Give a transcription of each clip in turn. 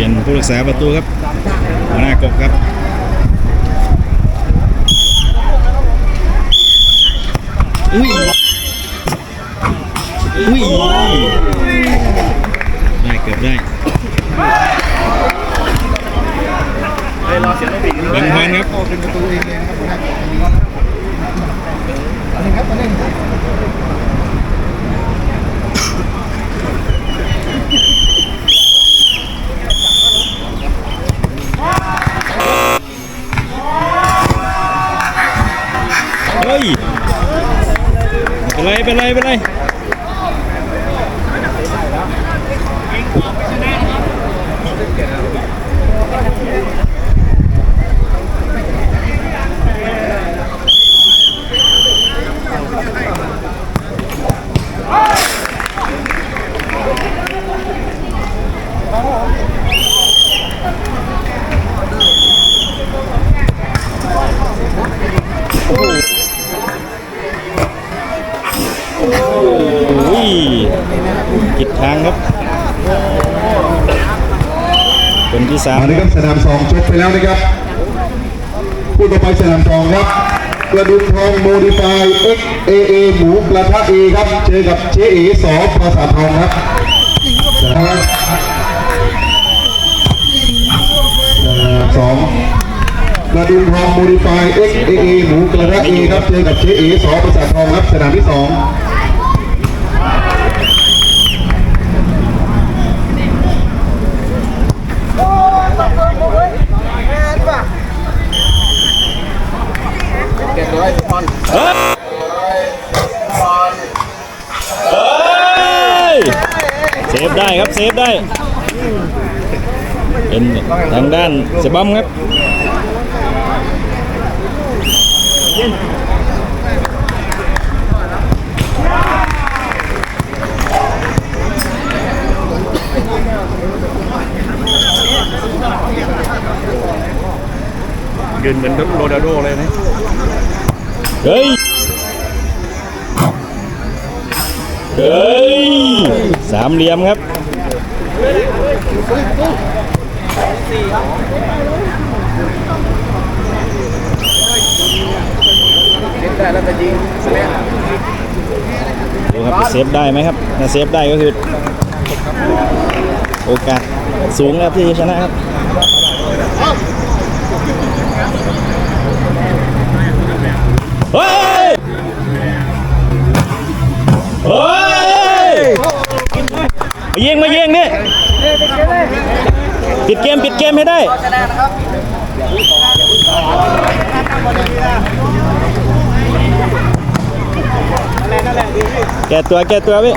ลี่ยนผู้รักษาประตูครับหัวหน้ากบครับอุ้ยอุ้ยได้เกือบได้แบงค์พันครับเป็นประตูเองเลยครับอันนี้ครับอันนี้ครับ เฮ้ยไม่เป็นไรเป็นไรเป็นไรอุ้ ทางครับคนที่สามอันนี้ครับสนามสองจบไปแล้วนะครับผู้ต่อไปสนามสองครับกระดุมทองโมดิฟาย X A A หมูกระทะเอครับเจอกับเจเอสอปราสาทองครับสนามสองกระดุมทองโมดิฟาย X A A หมูกระทะเอครับเจอกับเจเอสอปราสาทองครับสนามที่สอง เฮ้ยเซฟได้ครับเซฟได้ เป็นทางด้านเสยบัมครับยืนเหมือนโรนัลโดเลยนะ เฮ้ย เฮ้ย สามเหลี่ยมครับ ได้แล้วก็ยิงสแลนดูครับจะเซฟได้ไหมครับถ้าเซฟได้ก็คือ โอกาสสูงนะครับที่จะชนะครับ ยิงมายิงนี่ปิดเกมปิดเกมให้ได้แก้ตัวแก้ตัวพี่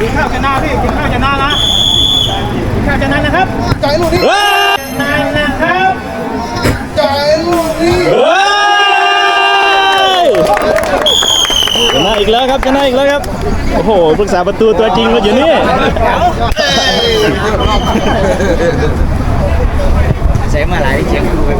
กินข้าวชนะพี่กินข้าวชนะนะกินข้าวชนะนะครับจ่ายลูกนี้เฮ้ยนายนะครับจ่ายลูกนี้เฮ้ยชนะอีกแล้วครับชนะอีกแล้วครับ โอ้โหปรึกษาประตูตัวจริงก็อยู่นี่เสียมาหลายเสียงดูไป